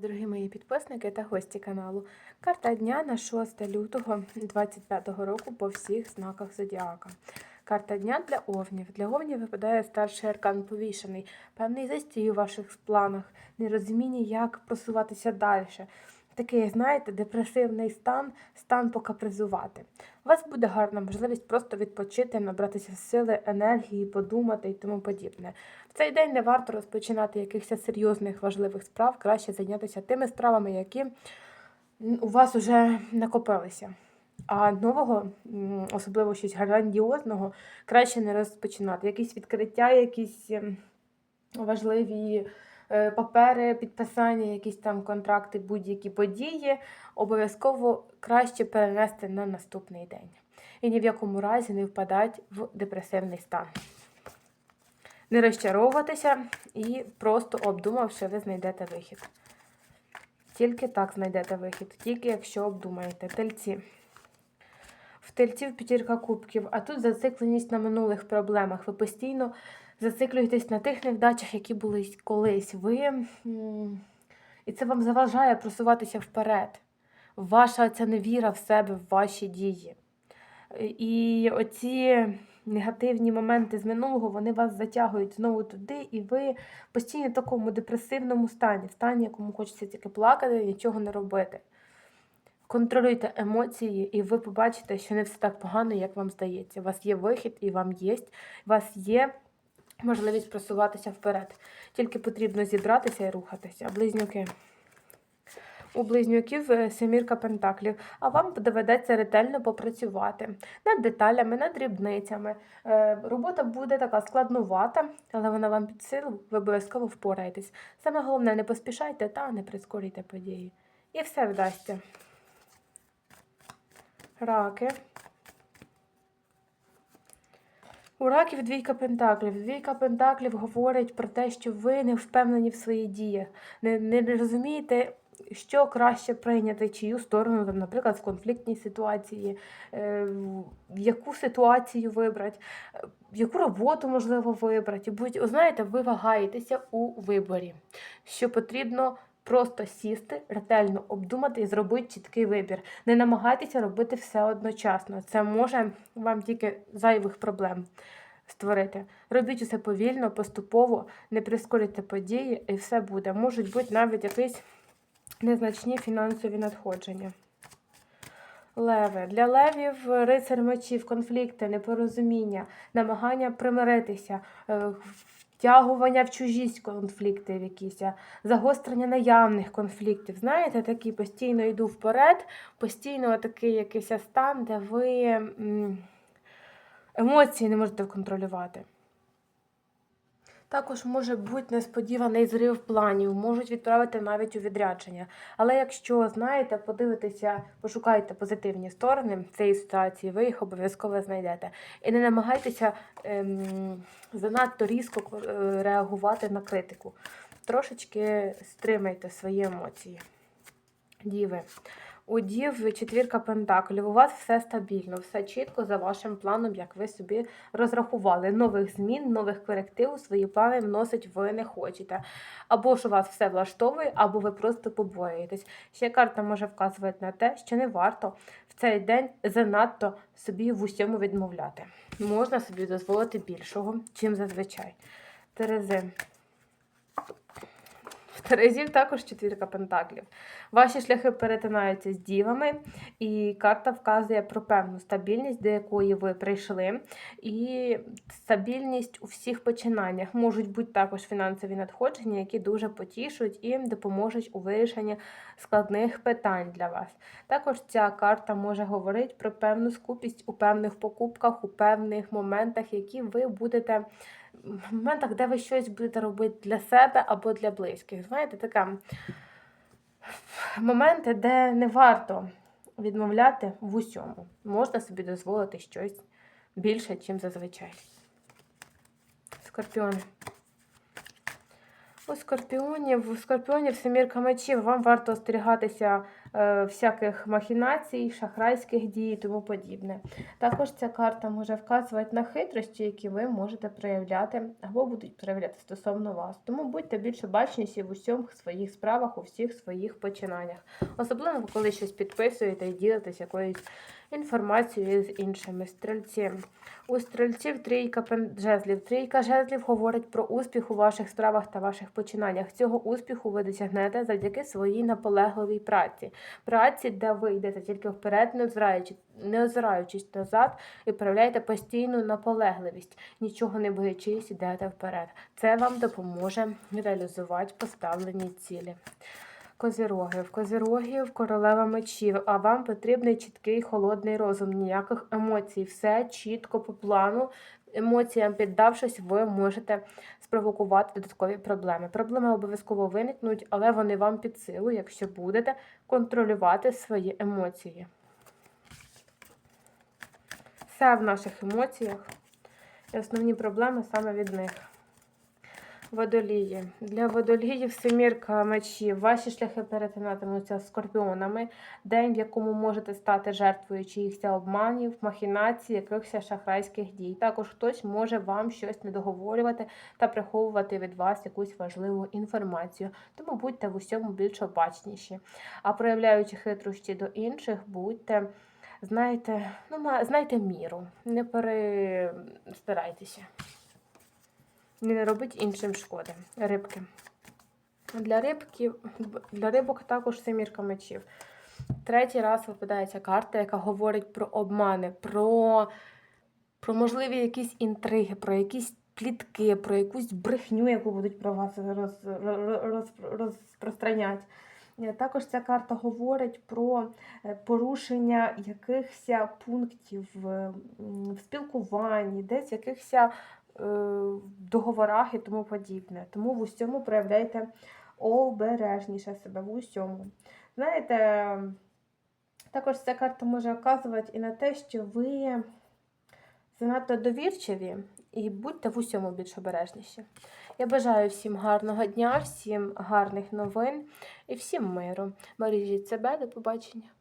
дорогі мої підписники та гості каналу. Карта дня на 6 лютого 2025 року по всіх знаках зодіака. Карта дня для овнів. Для овнів випадає старший аркан повішений, певний застій у ваших планах, нерозуміння, як просуватися далі. Такий, знаєте, депресивний стан, стан покапризувати. У вас буде гарна можливість просто відпочити, набратися сили, енергії, подумати і тому подібне. В цей день не варто розпочинати якихось серйозних важливих справ, краще зайнятися тими справами, які у вас вже накопилися. А нового, особливо щось грандіозного, краще не розпочинати. Якісь відкриття, якісь ем, важливі папери, підписання, якісь там контракти, будь-які події, обов'язково краще перенести на наступний день. І ні в якому разі не впадати в депресивний стан. Не розчаровуватися і просто обдумавши, ви знайдете вихід. Тільки так знайдете вихід, тільки якщо обдумаєте. Тельці. В тельців п'ятірка кубків, а тут зацикленість на минулих проблемах. Ви постійно зациклюєтесь на тих невдачах, які були колись. Ви, І це вам заважає просуватися вперед. Ваша ця невіра в себе, в ваші дії. І оці негативні моменти з минулого, вони вас затягують знову туди, і ви постійно в такому депресивному стані, в стані, якому хочеться тільки плакати, нічого не робити. Контролюйте емоції, і ви побачите, що не все так погано, як вам здається. У вас є вихід, і вам є, у вас є можливість просуватися вперед. Тільки потрібно зібратися і рухатися. Близнюки. У близнюків е, семірка пентаклів, а вам доведеться ретельно попрацювати над деталями, над дрібницями. Е, Робота буде така складнувата, але вона вам під силу, ви обов'язково впораєтесь. Саме головне, не поспішайте та не прискорюйте події. І все вдасться. Раки. У раків двійка пентаклів. Двійка пентаклів говорить про те, що ви не впевнені в своїх діях, не, не розумієте, що краще прийняти, чию сторону, там, наприклад, в конфліктній ситуації, е, яку ситуацію вибрати, яку роботу можливо вибрати. Будь, знаєте, ви вагаєтеся у виборі, що потрібно. Просто сісти, ретельно обдумати і зробити чіткий вибір. Не намагайтеся робити все одночасно. Це може вам тільки зайвих проблем створити. Робіть усе повільно, поступово, не прискорюйте події, і все буде. Можуть бути навіть якісь незначні фінансові надходження. Леви. Для левів рицар мечів, конфлікти, непорозуміння, намагання примиритися, е, втягування в чужість конфлікти, якісь, загострення наявних конфліктів. Знаєте, такі постійно йду вперед, постійно такий якийсь стан, де ви емоції не можете контролювати. Також може бути несподіваний зрив планів, можуть відправити навіть у відрядження. Але якщо знаєте, подивитеся, пошукайте позитивні сторони цієї ситуації, ви їх обов'язково знайдете. І не намагайтеся ем, занадто різко е, реагувати на критику. Трошечки стримайте свої емоції. Діви. У дів четвірка пентаклів. У вас все стабільно, все чітко за вашим планом, як ви собі розрахували. Нових змін, нових коректив свої плани вносить ви не хочете. Або ж у вас все влаштовує, або ви просто побоюєтесь. Ще карта може вказувати на те, що не варто в цей день занадто собі в усьому відмовляти. Можна собі дозволити більшого, чим зазвичай. Терези. Терезів також четвірка пентаклів. Ваші шляхи перетинаються з дівами, і карта вказує про певну стабільність, до якої ви прийшли, і стабільність у всіх починаннях. Можуть бути також фінансові надходження, які дуже потішують і допоможуть у вирішенні складних питань для вас. Також ця карта може говорити про певну скупість у певних покупках, у певних моментах, які ви будете. В моментах, де ви щось будете робити для себе або для близьких. Знаєте, така моменти, де не варто відмовляти в усьому. Можна собі дозволити щось більше, ніж зазвичай. Скорпіони. У скорпіонів, у скорпіонів семірка мечів, вам варто остерігатися всяких махінацій, шахрайських дій і тому подібне. Також ця карта може вказувати на хитрощі, які ви можете проявляти або будуть проявляти стосовно вас. Тому будьте більше бачніші в усіх своїх справах, у всіх своїх починаннях. Особливо, коли щось підписуєте і ділитесь якоюсь інформацією з іншими стрільці. У стрільців трійка жезлів. Трійка жезлів говорить про успіх у ваших справах та ваших починаннях. Цього успіху ви досягнете завдяки своїй наполегливій праці. Праці, де ви йдете тільки вперед, не озираючи- не озираючись назад, і проявляєте постійну наполегливість, нічого не боячись, йдете вперед. Це вам допоможе реалізувати поставлені цілі. Козірогів. Козірогів королева мечів, а вам потрібний чіткий холодний розум, ніяких емоцій. Все чітко по плану. Емоціям піддавшись, ви можете спровокувати додаткові проблеми. Проблеми обов'язково виникнуть, але вони вам під силу, якщо будете контролювати свої емоції. Все в наших емоціях. І основні проблеми саме від них. Водолії. Для водоліїв семірка мечів. Ваші шляхи перетинатимуться скорпіонами. День, в якому можете стати жертвою чиїхось обманів, махінацій, якихось шахрайських дій. Також хтось може вам щось недоговорювати та приховувати від вас якусь важливу інформацію. Тому будьте в усьому більш обачніші. А проявляючи хитрощі до інших, будьте. Знаєте, ну, знайте міру, не перестарайтеся. Не робить іншим шкоди. Рибки. Для рибків, для рибок також семірка мечів. Третій раз випадається карта, яка говорить про обмани, про, про можливі якісь інтриги, про якісь плітки, про якусь брехню, яку будуть про вас роз, роз, роз, розпространяти. Е, Також ця карта говорить про е, порушення якихось пунктів в, спілкуванні, десь якихось е, договорах і тому подібне. Тому в усьому проявляйте обережніше себе в усьому. Знаєте, також ця карта може вказувати і на те, що ви занадто довірчиві і будьте в усьому більш обережніші. Я бажаю всім гарного дня, всім гарних новин і всім миру. Бережіть себе, до побачення.